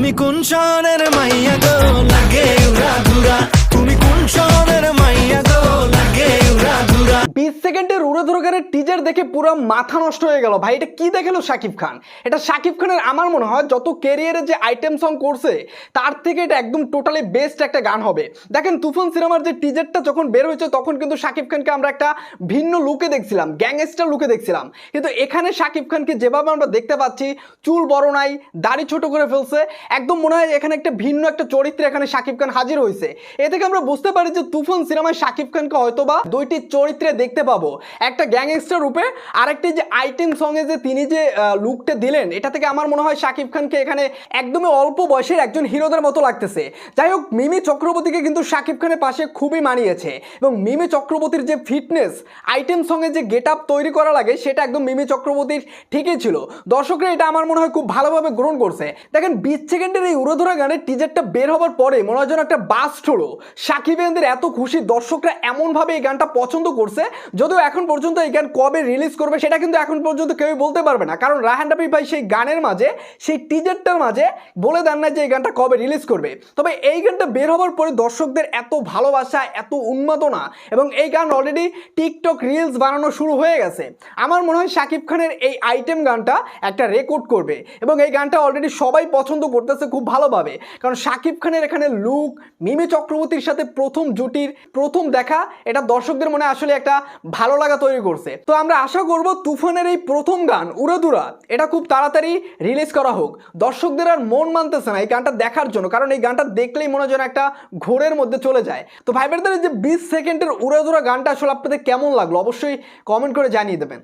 তুমি কোন শহরের মাইয়া গো? লাগে উড়া ধুরা। বিশ সেকেন্ডের উড়ে ধরকারের টিজার দেখে পুরো মাথা নষ্ট হয়ে গেল। ভাই, এটা কি দেখাল শাকিব খান? এটা শাকিব খানের আমার মনে হয় যত ক্যারিয়ারে যে আইটেম সং করছে, তার থেকে এটা একদম টোটালি বেস্ট একটা গান হবে। দেখেন, তুফান সিনেমার যে টিজারটা যখন বের হয়েছে, তখন কিন্তু শাকিব খানকে আমরা একটা ভিন্ন লুকে দেখছিলাম গ্যাংস্টার লুকে দেখছিলাম। কিন্তু এখানে শাকিব খানকে যেভাবে আমরা দেখতে পাচ্ছি, চুল বড় নাই, দাড়ি ছোট করে ফেলছে, একদম মনে হয় এখানে একটা ভিন্ন একটা চরিত্রে এখানে শাকিব খান হাজির হয়েছে। এ থেকে আমরা বুঝতে পারি যে তুফান সিনেমায় শাকিব খানকে হয়তোবা দুইটি চরিত্রে দেখতে পাবো। একটা গ্যাংস্টার রূপে আরেকটি যে আইটেম সঙ্গে যে তিনি যে লুকটা দিলেন, এটা থেকে আমার মনে হয় শাকিব খানকে এখানে একদমই অল্প বয়সের একজন হিরোদের মতো লাগতেছে। যাই হোক, মিমি চক্রবর্তীকে কিন্তু শাকিব খানের পাশে খুবই মানিয়েছে এবং মিমি চক্রবর্তীর যে ফিটনেস আইটেম সঙ্গে যে গেট আপ তৈরি করা লাগে, সেটা একদম মিমি চক্রবর্তীর ঠিকই ছিল। দর্শকরা এটা আমার মনে হয় খুব ভালোভাবে গ্রহণ করছে। দেখেন, বিশ সেকেন্ডের এই উড়োধরা গানের টিজারটা বের হবার পরে মনে হয় যেন একটা বাস্ট হলো। সাকিবেনদের এত খুশি, দর্শকরা এমনভাবে এই গানটা পছন্দ করছে। যদিও এখন পর্যন্ত এই গান কবে রিলিজ করবে সেটা কিন্তু এখন পর্যন্ত কেউই বলতে পারবে না। কারণ রাহান রাফি ভাই সেই গানের মাঝে, সেই টিজারটার মাঝে বলে দেন না যে এই গানটা কবে রিলিজ করবে। তবে এই গানটা বের হওয়ার পরে দর্শকদের এত ভালোবাসা, এত উন্মাদনা এবং এই গান অলরেডি টিকটক রিলস বানানো শুরু হয়ে গেছে। আমার মনে হয় শাকিব খানের এই আইটেম গানটা একটা রেকর্ড করবে এবং এই গানটা অলরেডি সবাই পছন্দ করতেছে খুব ভালোভাবে। কারণ শাকিব খানের এখানে লুক মিমি চক্রবর্তীর সাথে প্রথম জুটির প্রথম দেখা, এটা দর্শকদের মনে আসলে একটা ভালো লাগা তৈরি করছে। তো আমরা আশা করব তুফানের এই প্রথম গান উড়াদুরা এটা খুব তাড়াতাড়ি রিলিজ করা হোক। দর্শকদের আর মন মানতেছে না এই গানটা দেখার জন্য, কারণ এই গানটা দেখলেই মনে হয় একটা ঘোরের মধ্যে চলে যায়। তো ভাইবেরদের যে বিশ সেকেন্ডের উড়াদুরা গানটা আসলে আপনাদের কেমন লাগল, অবশ্যই কমেন্ট করে জানিয়ে দেবেন।